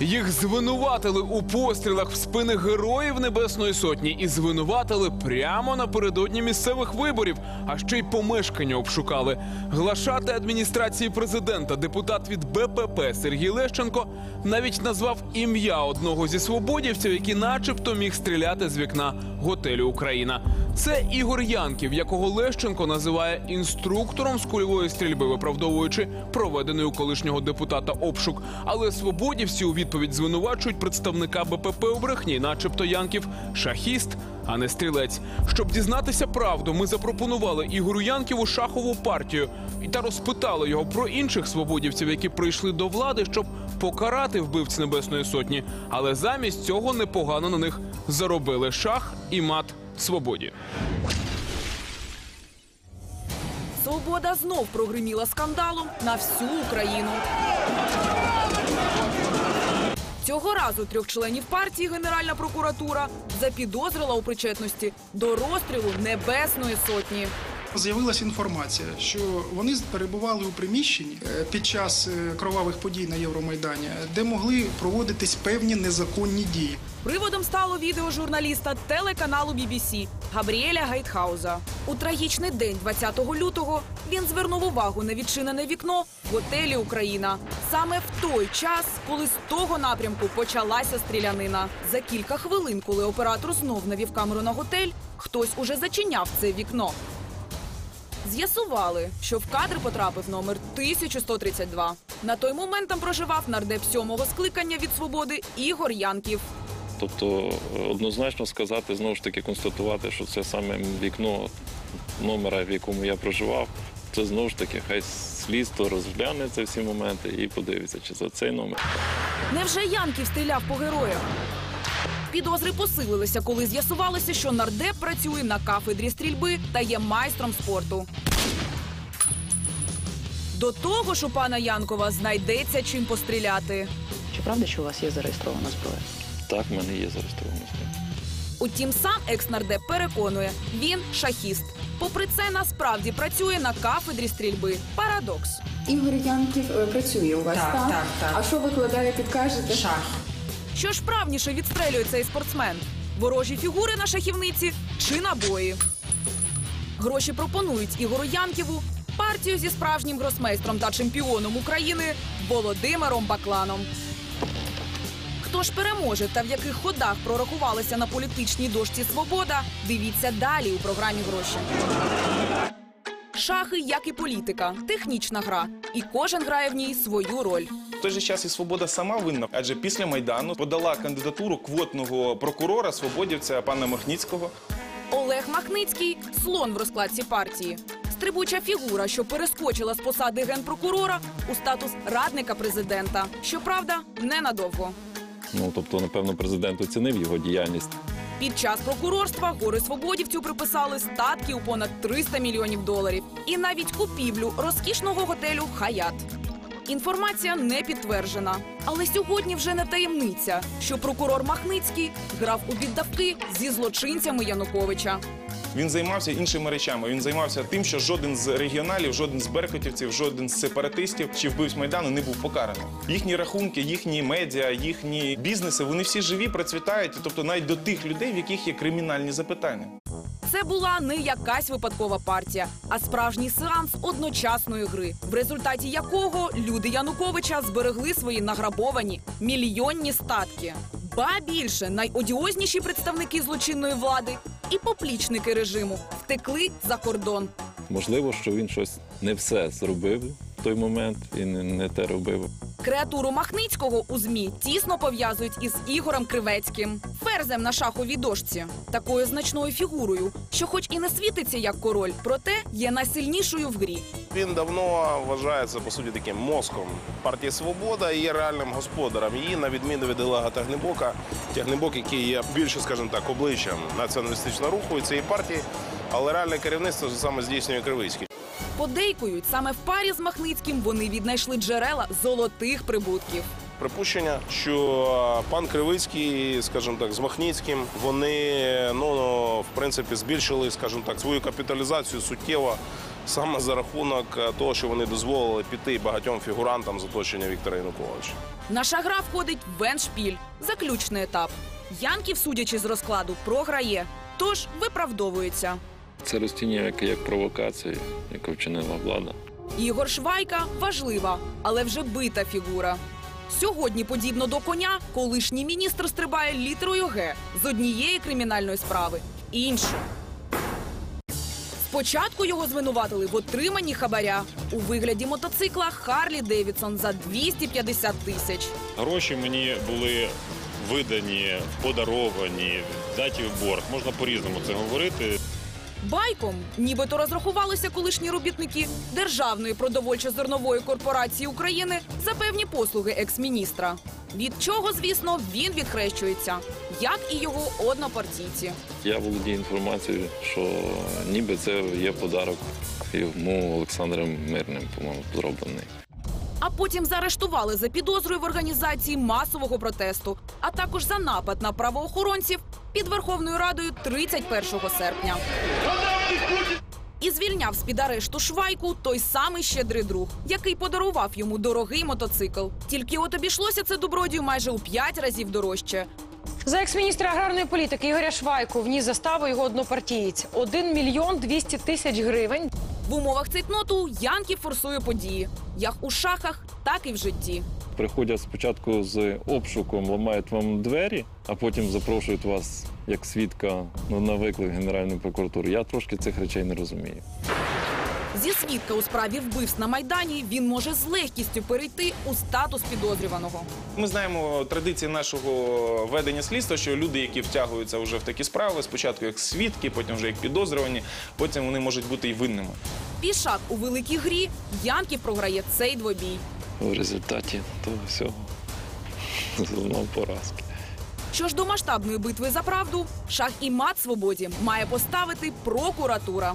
Їх звинуватили у пострілах в спини героїв Небесної Сотні і звинуватили прямо напередодні місцевих виборів, а ще й помешкання обшукали. Глашати адміністрації президента, депутат від БПП Сергій Лещенко навіть назвав ім'я одного зі свободівців, який начебто міг стріляти з вікна готелю Україна. Це Ігор Янків, якого Лещенко називає інструктором з кульової стрільби, виправдовуючи проведений у колишнього депутата обшук. Але свободівці у відповідь звинувачують представника БПП у брехні, начебто Янків шахіст, а не стрілець. Щоб дізнатися правду, ми запропонували Ігорю Янківу шахову партію і та розпитали його про інших свободівців, які прийшли до влади, щоб покарати вбивць Небесної Сотні. Але замість цього непогано на них заробили шах і мат свободі. Свобода знов прогриміла скандалом на всю Україну. Цього разу трьох членів партії Генеральна прокуратура запідозрила у причетності до розстрілу Небесної сотні. З'явилася інформація, що вони перебували у приміщенні е, під час е, кровавих подій на Євромайдані, де могли проводитись певні незаконні дії. Приводом стало відео журналіста телеканалу BBC Габріеля Гейтхауза. У трагічний день, 20 лютого, він звернув увагу на відчинене вікно в готелі Україна. Саме в той час, коли з того напрямку почалася стрілянина. За кілька хвилин, коли оператор знов навів камеру на готель, хтось уже зачиняв це вікно. З'ясували, що в кадр потрапив номер 1132. На той момент там проживав нардеп сьомого скликання від свободи Ігор Янків. Тобто е, однозначно сказати, знову ж таки констатувати, що це саме вікно номера, в якому я проживав, це знову ж таки хай слідство розгляне ці всі моменти і подивиться, чи це цей номер. Невже Янків стріляв по героях? Підозри посилилися, коли з'ясувалося, що нардеп працює на кафедрі стрільби та є майстром спорту. До того ж, у пана Янкова знайдеться чим постріляти. Чи правда, що у вас є зареєстрована зброя? Так, в мене є зареєстровано. Утім, сам екс-нардеп переконує, він шахіст. Попри це, насправді працює на кафедрі стрільби. Парадокс. Ігор Янків е, працює у вас, Так, так? так, так. А що викладає, підкажете? Шах. Що ж правніше відстрелює цей спортсмен? Ворожі фігури на шахівниці чи набої? Гроші пропонують Ігору Янківу партію зі справжнім гросмейстром та чемпіоном України Володимиром Бакланом. Хто ж переможе та в яких ходах прорахувалися на політичній дошці Свобода? Дивіться далі у програмі гроші. Шахи, як і політика, технічна гра, і кожен грає в ній свою роль. В той же час і свобода сама винна, адже після майдану подала кандидатуру квотного прокурора свободівця пана Махніцького. Олег Махницький слон в розкладці партії. Стрибуча фігура, що перескочила з посади генпрокурора у статус радника президента. Щоправда, ненадовго. Ну тобто, напевно, президент оцінив його діяльність. Під час прокурорства гори свободівцю приписали статки у понад 300 мільйонів доларів і навіть купівлю розкішного готелю Хаят. Інформація не підтверджена, але сьогодні вже не таємниця, що прокурор Махницький грав у віддавки зі злочинцями Януковича. Він займався іншими речами. Він займався тим, що жоден з регіоналів, жоден з беркутівців, жоден з сепаратистів чи вбивць майдану не був покараний. Їхні рахунки, їхні медіа, їхні бізнеси вони всі живі, процвітають. Тобто навіть до тих людей, в яких є кримінальні запитання. Це була не якась випадкова партія, а справжній сеанс одночасної гри, в результаті якого люди Януковича зберегли свої награбовані мільйонні статки. Ба більше найодіозніші представники злочинної влади і поплічники режиму втекли за кордон. Можливо, що він щось не все зробив в той момент і не, те робив. Креатуру Махницького у змі тісно пов'язують із Ігорем Кривецьким, ферзем на шаховій дошці, такою значною фігурою, що, хоч і не світиться як король, проте є найсильнішою в грі. Він давно вважається по суті таким мозком партії Свобода і є реальним господарем її, на відміну від Олега Тягнебока. Тягнебок, який є більше, скажімо так, обличчям націоналістичного руху і цієї партії, але реальне керівництво саме здійснює Кривицький. Подейкують, саме в парі з Махницьким вони віднайшли джерела золотих прибутків. Припущення, що пан Кривицький, скажімо так, з Махніцьким, вони ну в принципі збільшили, скажімо так, свою капіталізацію суттєво саме за рахунок того, що вони дозволили піти багатьом фігурантам з оточення Віктора Януковича. Наша гра входить в еншпіль, заключний етап. Янків, судячи з розкладу, програє, тож виправдовується. Це розцінює як, як провокацію, яку вчинила влада. Ігор Швайка важлива, але вже бита фігура. Сьогодні, подібно до коня, колишній міністр стрибає літерою Г з однієї кримінальної справи іншу. Спочатку його звинуватили в отриманні хабаря у вигляді мотоцикла Харлі Девідсон за 250 тисяч. Гроші мені були видані, подаровані, взяті в борг. Можна по-різному це говорити. Байком нібито розрахувалися колишні робітники Державної продовольчо-зернової корпорації України за певні послуги екс-міністра. Від чого, звісно, він відхрещується, як і його однопартійці. Я володію інформацією, що ніби це є подарок йому Олександром Мирним, по-моєму, зроблений. А потім заарештували за підозрою в організації масового протесту, а також за напад на правоохоронців під Верховною Радою 31 серпня. І звільняв з під арешту швайку той самий щедрий друг, який подарував йому дорогий мотоцикл. Тільки от обійшлося це добродію майже у п'ять разів дорожче. За екс-міністра аграрної політики Ігоря Швайку вніс заставу його однопартієць 1 мільйон 200 тисяч гривень. В умовах цейтноту Янків форсує події, як у шахах, так і в житті. Приходять спочатку з обшуком, ламають вам двері, а потім запрошують вас як свідка ну, на виклик Генеральної прокуратури. Я трошки цих речей не розумію. Зі свідка у справі вбивств на майдані він може з легкістю перейти у статус підозрюваного. Ми знаємо традиції нашого ведення слідства, що люди, які втягуються вже в такі справи, спочатку як свідки, потім вже як підозрювані, потім вони можуть бути і винними. Пішак у великій грі Янків програє цей двобій. В результаті того всього зазнав поразки. Що ж до масштабної битви за правду, шах і мат свободі має поставити прокуратура.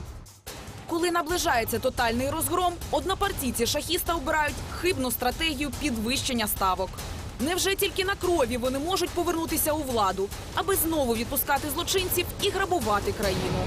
Коли наближається тотальний розгром, однопартійці шахіста обирають хибну стратегію підвищення ставок. Невже тільки на крові вони можуть повернутися у владу, аби знову відпускати злочинців і грабувати країну?